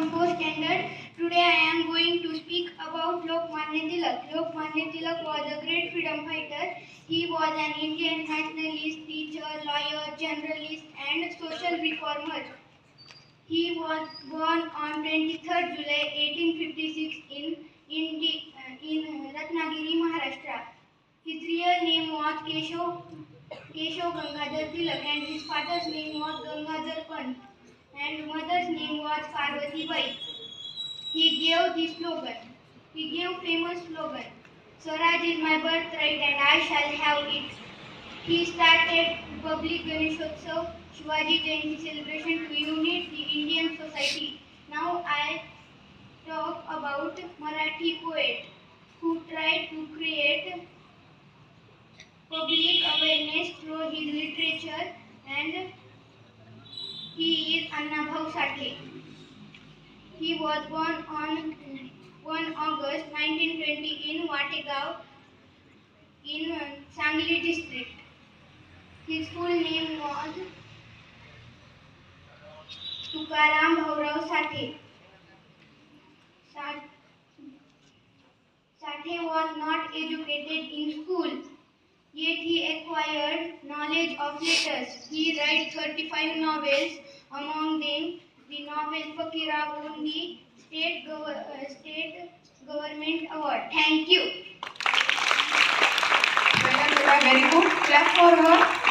from 4th standard. Today I am going to speak about Lokmanya Tilak. Lokmanya Tilak was a great freedom fighter. He was an Indian nationalist, teacher, lawyer, generalist and social reformer. He was born on 23rd July 1856 in, Indi- in Ratnagiri, Maharashtra. His real name was Keshav, Keshav Gangadhar Tilak and his father's name was Gangadhar Pant and mother's name was Parvati Bai. He gave the slogan, he gave famous slogan, Swaraj is my birthright and I shall have it. He started public Ganeshotsav, Shivaji Jayanti celebration to unite the Indian society. Now I talk about Marathi poet who tried to create public awareness through his literature and he is He was born on 1 August 1920 in Wategaon in Sangli district. His full name was Bhaurav Sathe. Sa- Sathe was not educated in school, yet he acquired knowledge of letters. He wrote 35 novels, among them the Nobel Fakira won the state, gov- uh, state government award. Thank you. Very good. Clap for her.